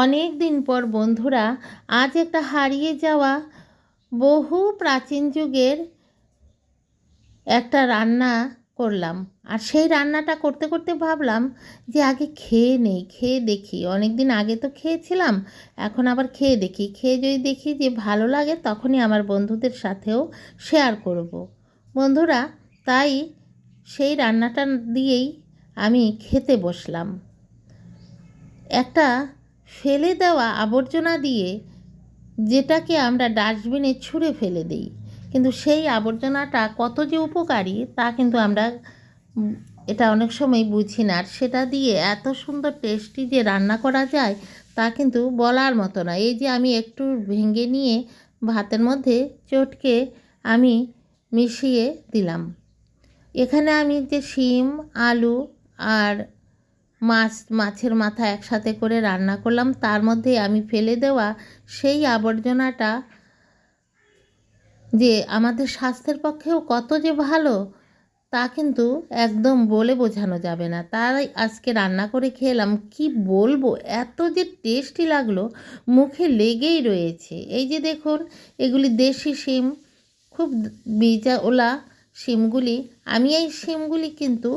অনেক দিন পর বন্ধুরা, আজ একটা হারিয়ে যাওয়া বহু প্রাচীন যুগের একটা রান্না করলাম। আর সেই রান্নাটা করতে করতে ভাবলাম যে আগে খেয়ে নেই, খেয়ে দেখি। অনেক দিন আগে তো খেয়েছিলাম, এখন আবার খেয়ে দেখি। খেয়ে যদি দেখি যে ভালো লাগে, তখনই আমার বন্ধুদের সাথেও শেয়ার করব। বন্ধুরা, তাই সেই রান্নাটা দিয়েই আমি খেতে বসলাম। একটা ফেলে দেওয়া আবর্জনা দিয়ে যেটাকে আমরা ডাস্টবিনে ছুঁড়ে ফেলে দিই। কিন্তু সেই আবর্জনাটা কত যে উপকারী, তা কিন্তু আমরা এটা অনেক সময় বুঝি না। আর সেটা দিয়ে এত সুন্দর টেস্টি যে রান্না করা যায়, তা কিন্তু বলার মতো না। এই যে আমি একটু ভেঙে নিয়ে ভাতের মধ্যে চটকে আমি মিশিয়ে দিলাম। এখানে আমি যে শিম, আলু আর মাছ, মাছের মাথা একসাথে করে রান্না করলাম। তার মধ্যে আমি ফেলে দেওয়া সেই আবর্জনাটা যে আমাদের স্বাস্থ্যের পক্ষেও কত যে ভালো, তা কিন্তু একদম বলে বোঝানো যাবে না। তাই আজকে রান্না করে খেলাম। কি বলব? এত যে টেস্টি লাগল, মুখে লেগেই রয়েছে। এই যে দেখুন, এগুলি দেশি শিম, খুব বীজাওলা শিমগুলি। আমি এই শিমগুলি কিন্তু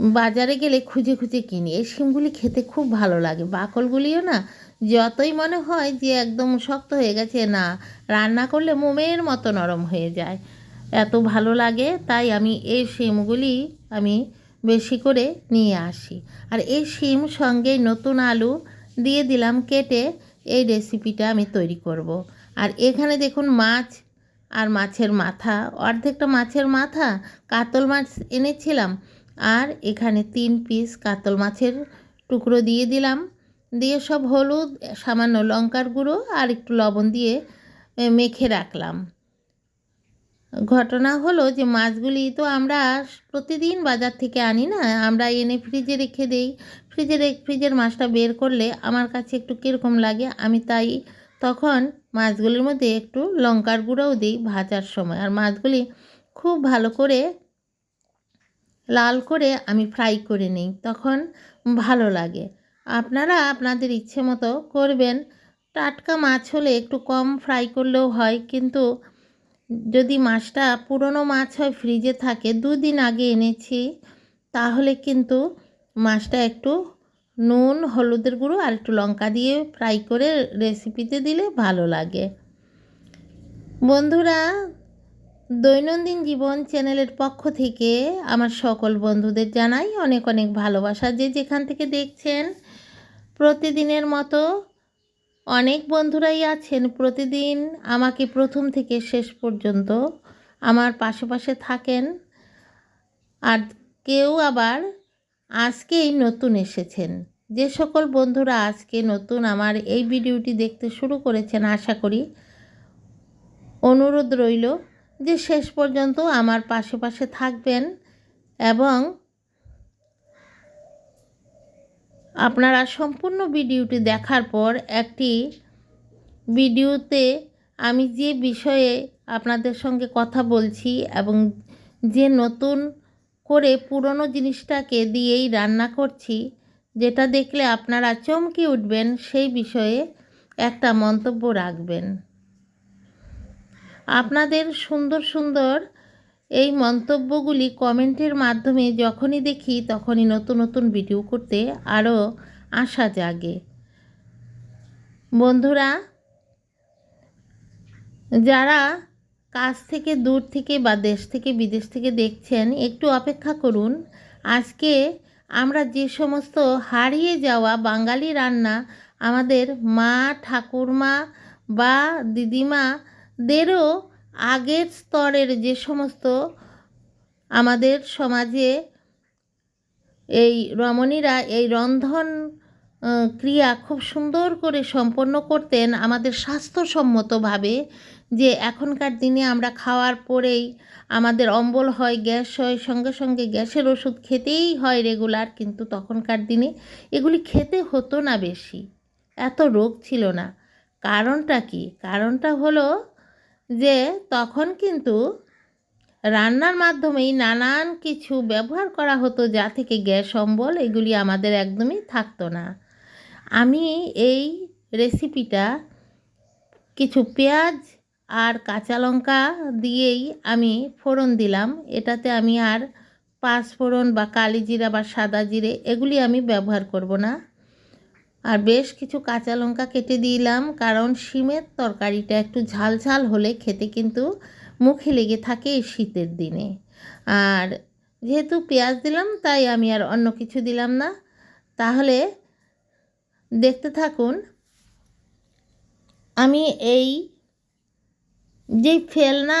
বাজারে গেলে খুঁজে খুঁজে কিনি। এই শিমগুলি খেতে খুব ভালো লাগে। বাকলগুলিও না যতই মনে হয় যে একদম শক্ত হয়ে গেছে, না, রান্না করলে মোমের মতো নরম হয়ে যায়। এত ভালো লাগে, তাই আমি এই শিমগুলি আমি বেশি করে নিয়ে আসি। আর এই শিম সঙ্গে নতুন আলু দিয়ে দিলাম কেটে এই রেসিপিটা আমি তৈরি করব। আর এখানে দেখুন মাছ আর মাছের মাথা। অর্ধেকটা মাছের মাথা, কাতল মাছ এনেছিলাম। আর এখানে তিন পিস কাতল মাছের টুকরো দিয়ে দিলাম। দিয়ে সব হলুদ, সামান্য লঙ্কার গুঁড়ো আর একটু লবণ দিয়ে মেখে রাখলাম। ঘটনা হলো যে মাছগুলি তো আমরা প্রতিদিন বাজার থেকে আনি না, আমরা এনে ফ্রিজে রেখে দেই। ফ্রিজে ফ্রিজের মাছটা বের করলে আমার কাছে একটু কীরকম লাগে, আমি তাই তখন মাছগুলির মধ্যে একটু লঙ্কার গুঁড়োও দিই ভাজার সময়। আর মাছগুলি খুব ভালো করে লাল করে আমি ফ্রাই করে নিই, তখন ভালো লাগে। আপনারা আপনাদের ইচ্ছে মতো করবেন। টাটকা মাছ হলে একটু কম ফ্রাই করলেও হয়, কিন্তু যদি মাছটা পুরনো মাছ হয় ফ্রিজে থাকে, দুদিন আগে এনেছি, তাহলে কিন্তু মাছটা একটু নুন, হলুদের গুঁড়ো আর একটু লঙ্কা দিয়ে ফ্রাই করে রেসিপিতে দিলে ভালো লাগে। বন্ধুরা দৈনন্দিন জীবন চ্যানেলের পক্ষ থেকে আমার সকল বন্ধুদের জানাই অনেক অনেক ভালোবাসা। যে যেখান থেকে দেখছেন, প্রতিদিনের মতো অনেক বন্ধুরাই আছেন। প্রতিদিন আমাকে প্রথম থেকে শেষ পর্যন্ত আমার পাশে থাকেন। আর কেউ আবার আজকেই নতুন এসেছেন। যে সকল বন্ধুরা আজকে নতুন আমার এই ভিডিওটি দেখতে শুরু করেছেন, আশা করি অনুরোধ রইল। যে শেষ পর্যন্ত আমার পাশে পাশে থাকবেন এবং আপনারা সম্পূর্ণ ভিডিওটি দেখার পর একটি ভিডিওতে আমি যে বিষয়ে আপনাদের সঙ্গে কথা বলছি এবং যে নতুন করে পুরনো জিনিসটাকে দিয়েই রান্না করছি, যেটা দেখলে আপনারা চমকে উঠবেন, সেই বিষয়ে একটা মন্তব্য রাখবেন। আপনাদের সুন্দর সুন্দর এই মন্তব্যগুলি কমেন্টের মাধ্যমে যখনই দেখি, তখনই নতুন নতুন ভিডিও করতে আরও আশা জাগে। বন্ধুরা, যারা কাছ থেকে দূর থেকে বা দেশ থেকে, বিদেশ থেকে দেখছেন, একটু অপেক্ষা করুন। আজকে আমরা যে সমস্ত হারিয়ে যাওয়া বাঙালি রান্না আমাদের মা, ঠাকুরমা বা দিদিমাদেরও আগের স্তরের যে সমস্ত আমাদের সমাজে এই রমণীরা, এই রন্ধন ক্রিয়া খুব সুন্দর করে সম্পন্ন করতেন আমাদের স্বাস্থ্যসম্মতভাবে, যে এখনকার দিনে আমরা খাওয়ার পরেই আমাদের অম্বল হয়, গ্যাস হয়, সঙ্গে সঙ্গে গ্যাসের ওষুধ খেতেই হয় রেগুলার কিন্তু তখনকার দিনে এগুলি খেতে হতো না বেশি। এত রোগ ছিল না। কারণটা কি? কারণটা হলো যে তখন কিন্তু রান্নার মাধ্যমেই নানান কিছু ব্যবহার করা হতো যা থেকে গ্যাস অম্বল এগুলি আমাদের একদমই থাকতো না। আমি এই রেসিপিটা কিছু পেঁয়াজ আর কাঁচা লঙ্কা দিয়েই আমি ফোড়ন দিলাম। এটাতে আমি আর পাঁচ ফোড়ন বা কালি জিরা বা সাদা জিরে এগুলি আমি ব্যবহার করব না। আর বেশ কিছু কাঁচা লঙ্কা কেটে দিলাম, কারণ শিমের তরকারিটা একটু ঝাল ঝাল হলে খেতে কিন্তু মুখে লেগে থাকে এই শীতের দিনে। আর যেহেতু পেঁয়াজ দিলাম, তাই আমি আর অন্য কিছু দিলাম না। তাহলে দেখতে থাকুন, আমি এই যেই ফেলনা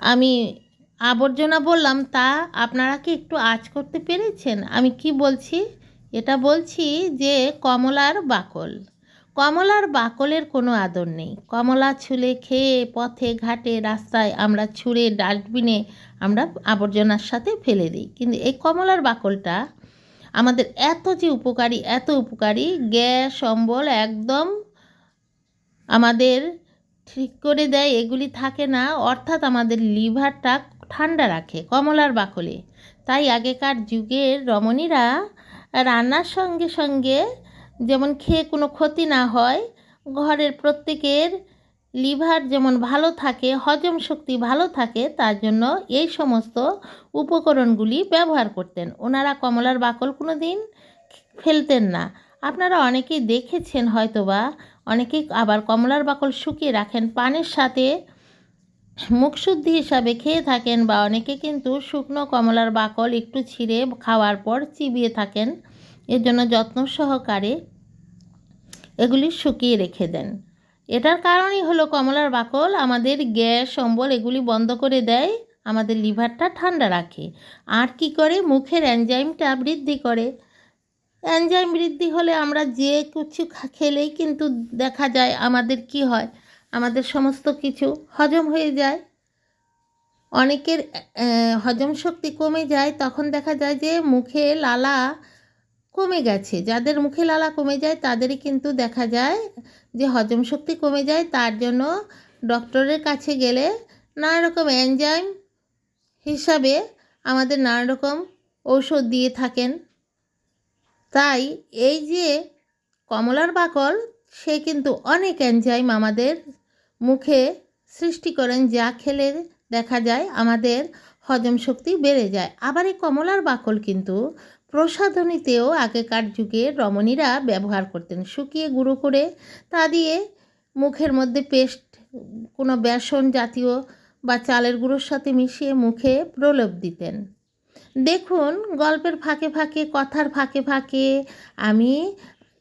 আমি আবর্জনা বললাম, তা আপনারা কি একটু আঁচ করতে পেরেছেন? আমি কি বলছি? এটা বলছি যে কমলার বাকল। কমলার বাকলের কোনো আদর নেই। কমলা ছুলে খেয়ে পথে ঘাটে রাস্তায় আমরা ছুঁড়ে ডাস্টবিনে আমরা আবর্জনার সাথে ফেলে দিই। কিন্তু এই কমলার বাকলটা আমাদের এত যে উপকারী, এত উপকারী, গ্যাস, অম্বল একদম আমাদের ঠিক করে দেয়, এগুলি থাকে না, অর্থাৎ আমাদের লিভারটা ঠান্ডা রাখে কমলার বাকলে। তাই আগেকার যুগের রমণীরা রান্নার সঙ্গে সঙ্গে যেমন খেয়ে কোনো ক্ষতি না হয়, ঘরের প্রত্যেকের লিভার যেমন ভালো থাকে, হজম শক্তি ভালো থাকে, তার জন্য এই সমস্ত উপকরণগুলি ব্যবহার করতেন। ওনারা কমলার বাকল কোনো দিন ফেলতেন না। আপনারা অনেকেই দেখেছেন হয়তোবা, অনেকেই আবার কমলার বাকল শুকিয়ে রাখেন, পানের সাথে মুখশুদ্ধি হিসাবে খেয়ে থাকেন বা অনেকে কিন্তু শুকনো কমলার বাকল একটু ছিঁড়ে খাওয়ার পর চিবিয়ে থাকেন। এর জন্য যত্ন সহকারে এগুলি শুকিয়ে রেখে দেন। এটার কারণই হলো কমলার বাকল আমাদের গ্যাস অম্বল এগুলি বন্ধ করে দেয়, আমাদের লিভারটা ঠান্ডা রাখে। আর কি করে? মুখের অ্যানজাইমটা বৃদ্ধি করে। অ্যানজাইম বৃদ্ধি হলে আমরা যে কিছু খেলেই কিন্তু দেখা যায় আমাদের কি হয়? আমাদের সমস্ত কিছু হজম হয়ে যায়। অনেকের হজম শক্তি কমে যায়, তখন দেখা যায় যে মুখে লালা কমে গেছে। যাদের মুখে লালা কমে যায়, তাদেরই কিন্তু দেখা যায় যে হজম শক্তি কমে যায়। তার জন্য ডক্টরের কাছে গেলে নানা রকম এনজাইম হিসাবে আমাদের নানা রকম ঔষধ দিয়ে থাকেন। তাই এই যে কমলার বাকল, সে কিন্তু অনেক এনজাইম আমাদের মুখে সৃষ্টি করেন যা খেলে দেখা যায় আমাদের হজম শক্তি বেড়ে যায়। আবার এই কমলার বাকল কিন্তু প্রসাধনীতেও আগেকার যুগে রমণীরা ব্যবহার করতেন। শুকিয়ে গুঁড়ো করে তা দিয়ে মুখের মধ্যে পেস্ট, কোনো বেসন জাতীয় বা চালের গুঁড়োর সাথে মিশিয়ে মুখে প্রলেপ দিতেন। দেখুন, গল্পের ফাঁকে ফাঁকে, কথার ফাঁকে ফাঁকে আমি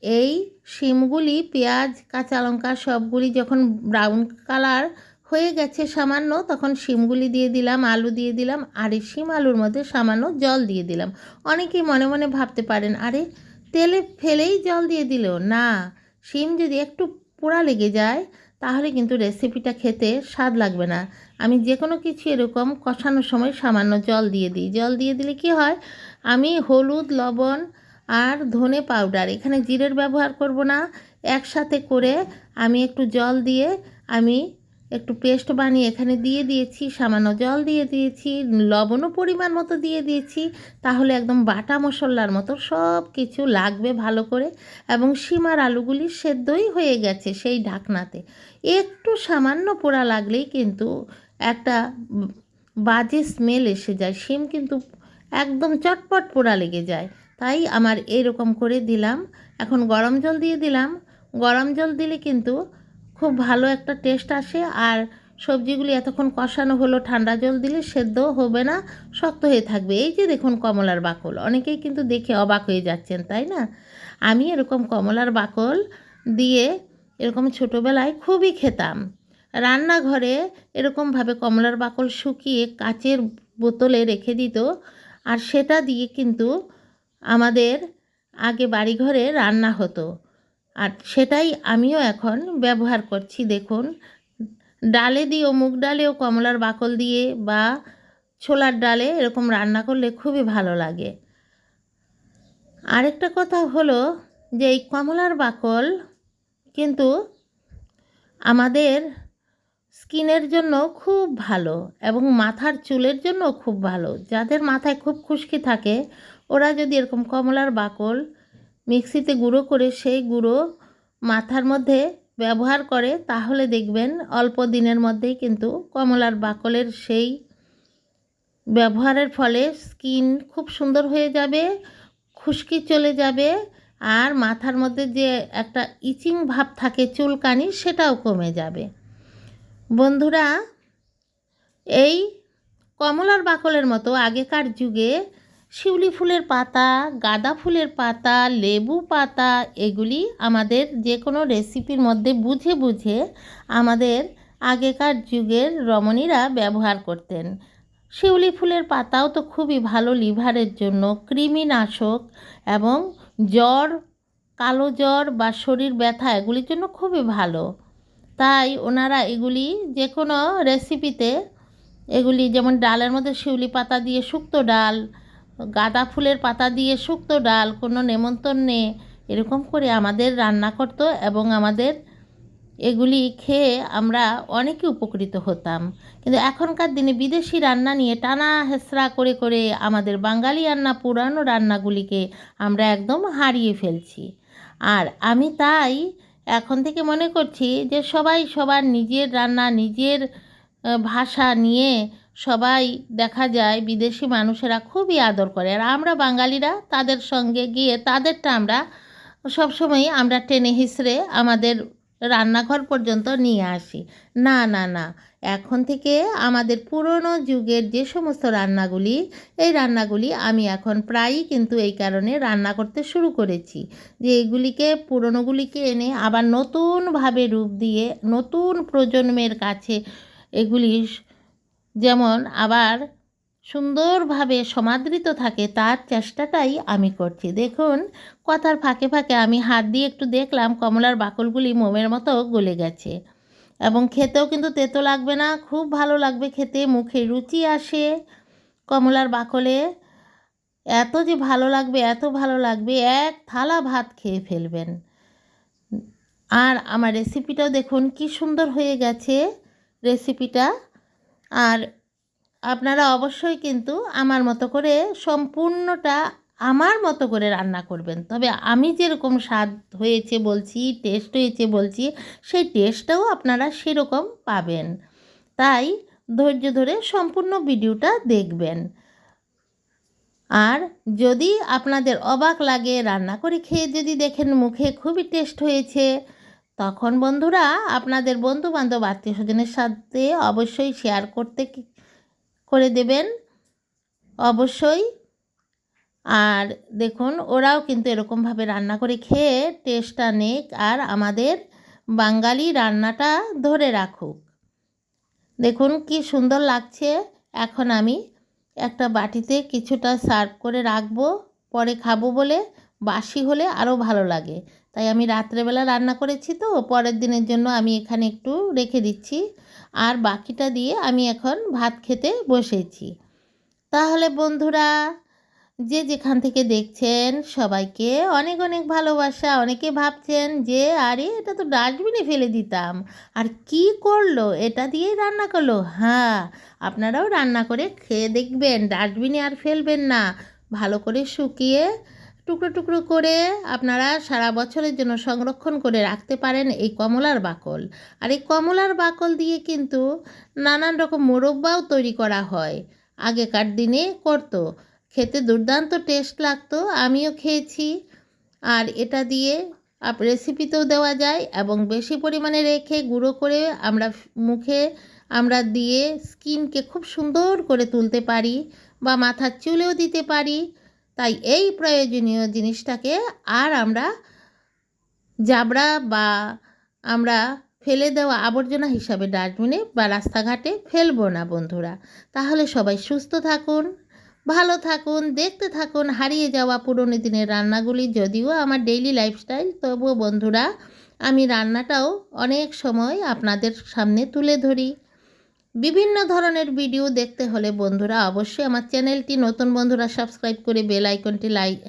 এই শিমগুলি পেঁয়াজ, কাঁচা লঙ্কা সবগুলি যখন ব্রাউন কালার হয়ে গেছে সামান্য, তখন শিমগুলি দিয়ে দিলাম, আলু দিয়ে দিলাম, আর এই শিম আলুর মধ্যে সামান্য জল দিয়ে দিলাম। অনেকেই মনে মনে ভাবতে পারেন, আরে, তেলে ফেলেই জল দিয়ে দিল? না, শিম যদি একটু পোড়া লেগে যায়, তাহলে কিন্তু রেসিপিটা খেতে স্বাদ লাগবে না। আমি যে কোনো কিছু এরকম কষানোর সময় সামান্য জল দিয়ে দিই। জল দিয়ে দিলে কি হয়? আমি হলুদ, লবণ আর ধনে পাউডার। এখানে জিরের ব্যবহার করব না। একসাথে করে আমি একটু জল দিয়ে আমি একটু পেস্ট বানিয়ে এখানে দিয়ে দিয়েছি, সামান্য জল দিয়ে দিয়েছি, লবণও পরিমাণ মতো দিয়ে দিয়েছি, তাহলে একদম বাটা মশলার মতো সব কিছু লাগবে ভালো করে। এবং সীমার আলুগুলি সেদ্ধই হয়ে গেছে সেই ঢাকনাতে। একটু সামান্য পোড়া লাগলেই কিন্তু একটা বাজে স্মেল এসে যায়। শিম কিন্তু একদম চটপট পোড়া লেগে যায়। তাই আমার এরকম করে দিলাম। এখন গরম জল দিয়ে দিলাম। গরম জল দিলে কিন্তু খুব ভালো একটা টেস্ট আসে আর সবজিগুলি এতক্ষণ কষানো হলো ঠান্ডা জল দিলে সেদ্ধ হবে না, শক্ত হয়ে থাকবে। এই যে দেখুন কমলার বাকল, অনেকেই কিন্তু দেখে অবাক হয়ে যাচ্ছেন, তাই না? আমি এরকম কমলার বাকল দিয়ে এরকম ছোটোবেলায় খুবই খেতাম। রান্নাঘরে এরকমভাবে কমলার বাকল শুকিয়ে কাচের বোতলে রেখে দিত আর সেটা দিয়ে কিন্তু আমাদের আগে বাড়িঘরে রান্না হতো। আর সেটাই আমিও এখন ব্যবহার করছি, দেখুন। ডালে দিয়েও মুগ ডালেও কমলার বাকল দিয়ে বা ছোলার ডালে এরকম রান্না করলে খুবই ভালো লাগে। আরেকটা কথা হলো যে এই কমলার বাকল কিন্তু আমাদের স্কিনের জন্য খুব ভালো এবং মাথার চুলের জন্য খুব ভালো। যাদের মাথায় খুব খুশকি থাকে ওরা যদি এরকম কমলার বাকল মিক্সিতে গুঁড়ো করে সেই গুঁড়ো মাথার মধ্যে ব্যবহার করে, তাহলে দেখবেন অল্প দিনের মধ্যেই কিন্তু কমলার বাকলের সেই ব্যবহারের ফলে স্কিন খুব সুন্দর হয়ে যাবে, খুশকি চলে যাবে, আর মাথার মধ্যে যে একটা ইচিং ভাব থাকে চুলকানি সেটাও কমে যাবে। বন্ধুরা, এই কমলার বাকলের মতো আগেকার যুগে শিউলি ফুলের পাতা, গাঁদা ফুলের পাতা, লেবু পাতা, এগুলি আমাদের যে কোনো রেসিপির মধ্যে বুঝে বুঝে আমাদের আগেকার যুগের রমণীরা ব্যবহার করতেন। শিউলি ফুলের পাতাও তো খুবই ভালো লিভারের জন্য, কৃমিনাশক এবং জ্বর, কালো জ্বর বা শরীর ব্যথা এগুলির জন্য খুবই ভালো। তাই ওনারা এগুলি যে কোনো রেসিপিতে, এগুলি যেমন ডালের মধ্যে শিউলি পাতা দিয়ে শুক্তো ডাল গাঁদা ফুলের পাতা দিয়ে শুক্তো ডাল, কোনো নেমন্তন্নে এরকম করে আমাদের রান্না করতো এবং আমাদের এগুলি খেয়ে আমরা অনেকে উপকৃত হতাম। কিন্তু এখনকার দিনে বিদেশি রান্না নিয়ে টানা হেসরা করে করে আমাদের বাঙালি রান্না পুরানো রান্নাগুলিকে আমরা একদম হারিয়ে ফেলছি। আর আমি তাই এখন থেকে মনে করছি যে সবাই সবার নিজের রান্না, নিজের ভাষা নিয়ে সবাই দেখা যায় বিদেশি মানুষেরা খুবই আদর করে। আর আমরা বাঙালিরা তাদের সঙ্গে গিয়ে তাদেরটা আমরা সবসময় আমরা টেনে হিসড়ে আমাদের রান্নাঘর পর্যন্ত নিয়ে আসি। না না না, এখন থেকে আমাদের পুরনো যুগের যে সমস্ত রান্নাগুলি, এই রান্নাগুলি আমি এখন প্রায়ই কিন্তু এই কারণে রান্না করতে শুরু করেছি। যে এগুলিকে, পুরনোগুলিকে এনে আবার নতুনভাবে রূপ দিয়ে নতুন প্রজন্মের কাছে এগুলি যেমন আবার সুন্দরভাবে সমাদৃত থাকে, তার চেষ্টাটাই আমি করছি। দেখুন, কথার ফাঁকে ফাঁকে আমি হাত দিয়ে একটু দেখলাম কমলার বাকলগুলি মোমের মতো গলে গেছে। এবং খেতেও কিন্তু তেতো লাগবে না, খুব ভালো লাগবে খেতে, মুখে রুচি আসে। কমলার বাকলে এত যে ভালো লাগবে, এত ভালো লাগবে, এক থালা ভাত খেয়ে ফেলবেন। আর আমার রেসিপিটাও দেখুন, কি সুন্দর হয়ে গেছে। রেসিপিটা আর আপনারা অবশ্যই কিন্তু আমার মতো করে সম্পূর্ণটা আমার মতো করে রান্না করবেন। তবে আমি যেরকম স্বাদ হয়েছে বলছি টেস্ট হয়েছে বলছি, সেই টেস্টটাও আপনারা সেরকম পাবেন। তাই ধৈর্য ধরে সম্পূর্ণ ভিডিওটা দেখবেন। আর যদি আপনাদের অবাক লাগে, রান্না করে খেয়ে যদি দেখেন মুখে খুবই টেস্ট হয়েছে তখন বন্ধুরা আপনাদের বন্ধু বান্ধব আত্মীয় স্বজনের সাথে অবশ্যই শেয়ার করতে করে দেবেন? অবশ্যই। আর দেখুন, ওরাও কিন্তু এরকমভাবে রান্না করে খেয়ে টেস্টটা নেক আর আমাদের বাঙালি রান্নাটা ধরে রাখুক। দেখুন কি সুন্দর লাগছে। এখন আমি একটা বাটিতে কিছুটা সার্ভ করে রাখব, পরে খাব বলে, বাসি হলে আরও ভালো লাগে। তাই আমি রাত্রেবেলা রান্না করেছি তো, পরের দিনের জন্য আমি এখানে একটু রেখে দিচ্ছি। আর বাকিটা দিয়ে আমি এখন ভাত খেতে বসেছি। তাহলে বন্ধুরা, যে যেখান থেকে দেখছেন, সবাইকে অনেক অনেক ভালোবাসা। অনেকে ভাবছেন যে, আরে, এটা তো ডাস্টবিনে ফেলে দিতাম। আর কি করল? এটা দিয়েই রান্না করল? হ্যাঁ আপনারাও রান্না করে খেয়ে দেখবেন। ডাস্টবিনে আর ফেলবেন না। ভালো করে শুকিয়ে টুকরো টুকরো করে আপনারা সারা বছরের জন্য সংরক্ষণ করে রাখতে পারেন এই কমলার বাকল। আর এই কমলার বাকল দিয়ে কিন্তু নানান রকম মোরব্বাও তৈরি করা হয়। আগেকার দিনে করতো। খেতে দুর্দান্ত টেস্ট লাগতো, আমিও খেয়েছি। আর এটা দিয়ে আপ, রেসিপিতেও দেওয়া যায় এবং বেশি পরিমাণে রেখে গুঁড়ো করে আমরা মুখে আমরা দিয়ে স্কিনকে খুব সুন্দর করে তুলতে পারি বা মাথার চুলেও দিতে পারি। তাই এই প্রয়োজনীয় জিনিসটাকে আর আমরা জাবড়া বা আমরা ফেলে দেওয়া আবর্জনা হিসাবে ডাস্টবিনে বা রাস্তাঘাটে ফেলব না, বন্ধুরা। তাহলে সবাই সুস্থ থাকুন, ভালো থাকুন, দেখতে থাকুন, হারিয়ে যাওয়া পুরনো দিনের রান্নাগুলি, যদিও আমার ডেইলি লাইফস্টাইল তবুও বন্ধুরা, আমি রান্নাটাও অনেক সময় আপনাদের সামনে তুলে ধরি। বিভিন্ন ধরনের ভিডিও দেখতে হলে বন্ধুরা অবশ্যই আমার চ্যানেলটি নতুন বন্ধুরা সাবস্ক্রাইব করে বেল আইকনটি লাইক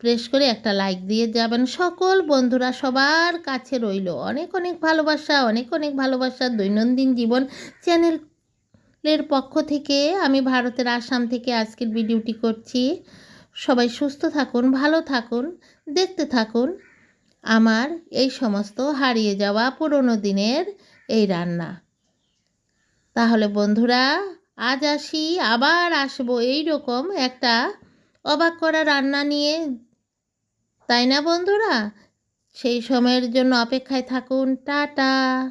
প্রেস করে একটা লাইক দিয়ে যাবেন। সকল বন্ধুরা সবার কাছে রইল। অনেক অনেক ভালোবাসা, অনেক অনেক ভালোবাসা দৈনন্দিন জীবন চ্যানেলের পক্ষ থেকে। আমি ভারতের আসাম থেকে আজকের ভিডিওটি করছি। সবাই সুস্থ থাকুন, ভালো থাকুন, দেখতে থাকুন। আমার এই সমস্ত হারিয়ে যাওয়া পুরনো দিনের এই রান্না। তাহলে বন্ধুরা, আজ আসি, আবার আসব এই রকম একটা অবাক করা রান্না নিয়ে। তাই না বন্ধুরা? সেই সময়ের জন্য অপেক্ষায় থাকুন। টাটা।